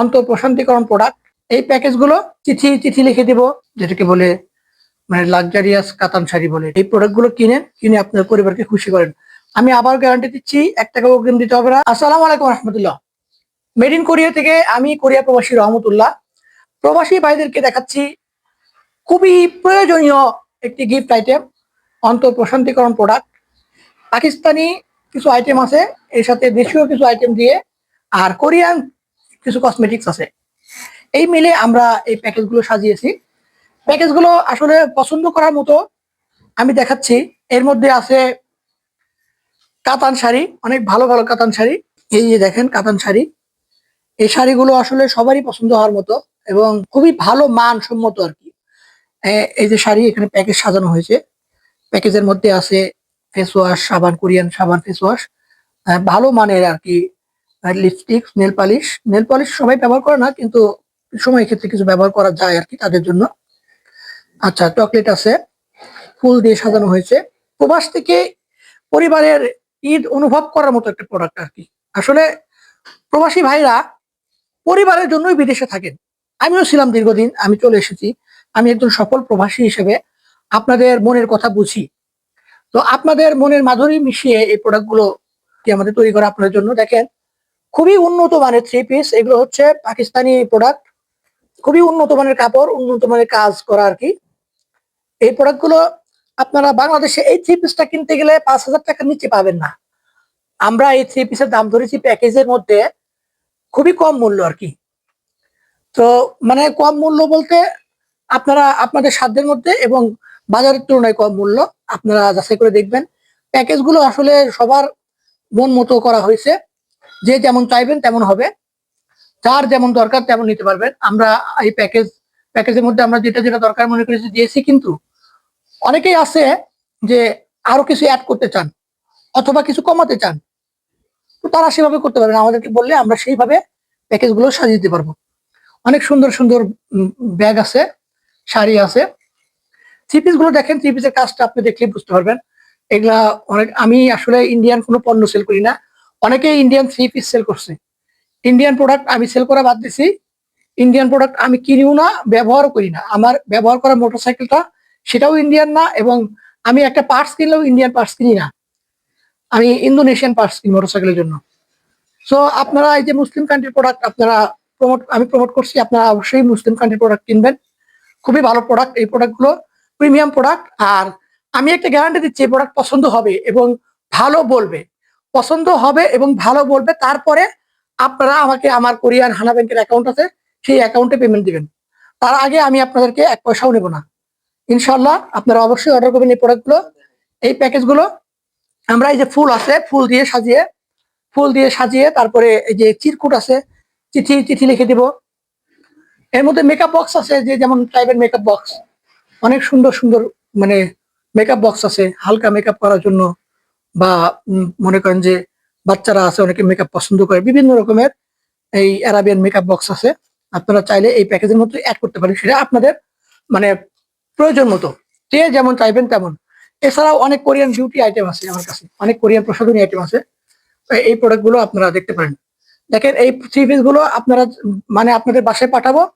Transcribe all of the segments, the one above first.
অন্তর প্রশান্তিকরণ প্রোডাক্ট এই প্যাকেজগুলো চিঠি চিঠি লিখে দিব, যেটাকে বলে মানে লাক্সারিয়াস কাতান শাড়ি বলে। এই প্রোডাক্টগুলো কিনেন, কিনে আপনার পরিবারকে খুশি করেন। আমি আবার গ্যারান্টি দিচ্ছি এক টাকা অগ্রিম দিতে হবে না। আসসালামু আলাইকুম রহমতুল্লাহ। মেড ইন কোরিয়া থেকে আমি কোরিয়া প্রবাসী রহমতুল্লাহ। প্রবাসী ভাইদেরকে দেখাচ্ছি খুবই প্রয়োজনীয় একটি গিফট আইটেম অন্তর প্রশান্তিকরণ প্রোডাক্ট পাকিস্তানি কিছু আইটেম আছে, এর সাথে দেশীয় কিছু আইটেম দিয়ে। আর কোরিয়ান কিছু কসমেটিক্স আছে। এই মিলে আমরা এই প্যাকেজগুলো সাজিয়েছি। প্যাকেজগুলো আসলে পছন্দ করার মতো আমি দেখাচ্ছি। এর মধ্যে আছে কাতান শাড়ি, অনেক ভালো ভালো কাতান শাড়ি। এই যে দেখেন কাতান শাড়ি। এই শাড়িগুলো আসলে সবারই পছন্দ হওয়ার মতো এবং খুবই ভালো মানসম্মত আর কি। এই যে শাড়ি এখানে প্যাকেজ সাজানো হয়েছে। প্যাকেজের মধ্যে আছে ফেস ওয়াশ সাবান কোরিয়ান সাবান ফেস ওয়াশ ভালো মানের আর কি lipstick nail polish nail polish সবাই ব্যবহার করে না, কিন্তু সময় ক্ষেত্রে কিছু ব্যবহার করা যায় আর কি তাদের জন্য। আচ্ছা চকলেট আছে, ফুল দিয়ে সাজানো হয়েছে। প্রবাস থেকে পরিবারের ঈদ অনুভব করার মতো একটা প্রোডাক্ট আর কি। আসলে প্রবাসী ভাইরা পরিবারের জন্যই বিদেশে থাকেন। আমিও ছিলাম দীর্ঘদিন, আমি চলে এসেছি। আমি একজন সফল প্রবাসী হিসেবে আপনাদের মনের কথা বুঝি। তো আপনাদের মনের মাধুরী মিশিয়ে এই প্রোডাক্টগুলো কি আমাদের তৈরি করা আপনাদের জন্য? দেখেন খুবই উন্নত মানের থ্রি পিস এগুলো হচ্ছে পাকিস্তানি প্রোডাক্ট খুবই উন্নত মানের কাপড়, উন্নত মানের কাজ করা আর কি। এই প্রোডাক্টগুলো আপনারা বাংলাদেশে এই থ্রি পিসটা কিনতে গেলে পাঁচ হাজার টাকার নিচে পাবেন না। আমরা এই থ্রি পিসের দাম ধরেছি প্যাকেজের মধ্যে খুবই কম মূল্য আর কি। তো মানে কম মূল্য বলতে আপনারা আপনাদের সাধ্যের মধ্যে এবং বাজারের তুলনায় কম মূল্য আপনারা যাচাই করে দেখবেন। প্যাকেজগুলো আসলে সবার মন মতো করা হয়েছে। যে যেমন চাইবেন তেমন হবে। যার যেমন দরকার তেমন নিতে পারবেন। আমরা এই প্যাকেজ প্যাকেজের মধ্যে আমরা যেটা যেটা দরকার মনে করেছি দিয়েছি কিন্তু অনেকেই আছে যে আরও কিছু অ্যাড করতে চান অথবা কিছু কমাতে চান। তো তারা সেভাবে করতে পারবেন। আমাদেরকে বললে আমরা সেইভাবে প্যাকেজগুলো সাজিয়ে দিতে পারব। অনেক সুন্দর সুন্দর ব্যাগ আছে, শাড়ি আছে। থ্রি গুলো দেখেন থ্রি পিসের কাজটা আপনি দেখলে বুঝতে পারবেন। এগুলা অনেক, আমি আসলে ইন্ডিয়ান কোনো পণ্য সেল করি না। অনেকে ইন্ডিয়ান থ্রি পিস সেল করছে। ইন্ডিয়ান প্রোডাক্ট আমি সেল করা বাদ দিছি। ইন্ডিয়ান প্রোডাক্ট আমি কিনিও না ব্যবহারও করি না। আমার ব্যবহার করা মোটরসাইকেলটা সেটাও ইন্ডিয়ান না এবং আমি একটা পার্টস কিনলেও ইন্ডিয়ান পার্টস কিনি না। আমি ইন্দোনেশিয়ান পার্টস কিনি মোটরসাইকেলের জন্য। সো আপনারা এই যে মুসলিম কান্ট্রির প্রোডাক্ট আপনারা প্রমোট আমি প্রমোট করছি, আপনারা অবশ্যই মুসলিম কান্ট্রির প্রোডাক্ট কিনবেন। খুবই ভালো প্রোডাক্ট এই প্রোডাক্টগুলো প্রিমিয়াম প্রোডাক্ট আর আমি একটা গ্যারান্টি দিচ্ছি, এই প্রোডাক্ট পছন্দ হবে এবং ভালো বলবে। পছন্দ হবে এবং ভালো বলবে, তারপরে আপনারা আমাকে আমার কোরিয়ান হানা ব্যাংকের অ্যাকাউন্ট আছে, সেই অ্যাকাউন্টে পেমেন্ট দিবেন। তার আগে আমি আপনাদেরকে এক পয়সাও নেব না। ইনশাল্লাহ আপনারা অবশ্যই অর্ডার করবেন এই প্রোডাক্টগুলো এই প্যাকেজগুলো, আমরা এই যে ফুল আছে, ফুল দিয়ে সাজিয়ে, ফুল দিয়ে সাজিয়ে তারপরে এই যে চিরকুট আছে, চিঠি চিঠি লিখে দিব। এর মধ্যে মেকআপ বক্স আছে, যে যেমন টাইপের মেকআপ বক্স অনেক সুন্দর সুন্দর মানে মেকআপ বক্স আছে, হালকা মেকআপ করার জন্য। বা মনে করেন যে বাচ্চারা আছে, অনেকে মেকআপ পছন্দ করে, বিভিন্ন রকমের এই অ্যারাবিয়ান মেকআপ বক্স আছে। আপনারা চাইলে এই প্যাকেজের মধ্যে অ্যাড করতে পারেন, সেটা আপনাদের মানে প্রয়োজন মতো। যে যেমন চাইবেন তেমন। এছাড়াও অনেক কোরিয়ান বিউটি আইটেম আছে আমার কাছে। অনেক কোরিয়ান প্রসাধনী আইটেম আছে। এই- এই প্রোডাক্টগুলো আপনারা দেখতে পারেন। দেখেন এই থ্রি পিসগুলো আপনারা মানে আপনাদের বাসায় পাঠাবো,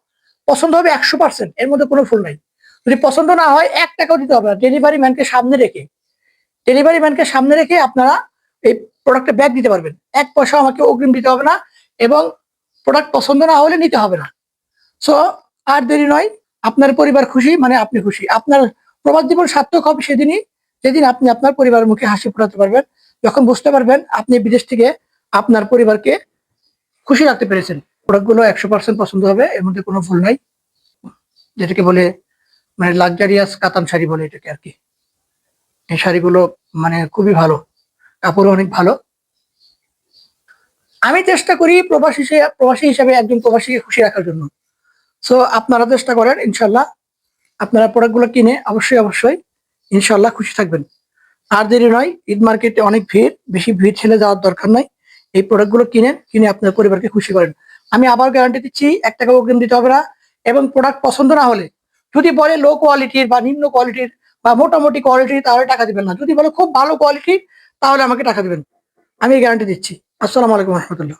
পছন্দ হবে একশো পার্সেন্ট এর মধ্যে কোনো ফুল নাই। যদি পছন্দ না হয়, এক টাকাও দিতে হবে না। ডেলিভারি ম্যানকে সামনে রেখে। ডেলিভারি ম্যানকে সামনে রেখে আপনারা এই প্রোডাক্টে ব্যাগ দিতে পারবেন। এক পয়সা আমাকে অগ্রিম দিতে হবে না এবং প্রোডাক্ট পছন্দ না হলে নিতে হবে না। সো আর দেরি নয়, আপনার পরিবার খুশি মানে আপনি খুশি। আপনার প্রবাদ জীবন সার্থক হবে সেদিনই, যেদিন আপনি আপনার পরিবারের মুখে হাসি ফোটাতে পারবেন। যখন বুঝতে পারবেন আপনি বিদেশ থেকে আপনার পরিবারকে খুশি রাখতে পেরেছেন। প্রোডাক্টগুলো একশো পার্সেন্ট পছন্দ হবে, এর মধ্যে কোনো ভুল নাই। যেটাকে বলে মানে লাক্সারিয়াস কাতান শাড়ি বলে এটাকে আর কি। এই শাড়িগুলো মানে খুবই ভালো, কাপড়ও অনেক ভালো। আমি চেষ্টা করি প্রবাসী প্রবাসী হিসাবে একজন প্রবাসীকে খুশি রাখার জন্য। সো আপনারা চেষ্টা করেন ইনশাল্লাহ আপনারা প্রোডাক্টগুলো কিনে অবশ্যই অবশ্যই ইনশাল্লাহ খুশি থাকবেন। আর দেরি নয়, ঈদ মার্কেটে অনেক ভিড়, বেশি ভিড় ঠেলে যাওয়ার দরকার নাই। এই প্রোডাক্টগুলো কিনেন, কিনে আপনার পরিবারকে খুশি করেন। আমি আবার গ্যারান্টি দিচ্ছি, এক টাকা অগ্রিম দিতে হবে না। এবং প্রোডাক্ট পছন্দ না হলে, যদি বলে লো কোয়ালিটির বা নিম্ন কোয়ালিটির বা মোটামুটি কোয়ালিটি তাহলে টাকা দিবেন না। যদি বলে খুব ভালো কোয়ালিটি তাহলে আমাকে টাকা দিবেন। আমি গ্যারান্টি দিচ্ছি। আসসালামু আলাইকুম রহমতুল্লাহ।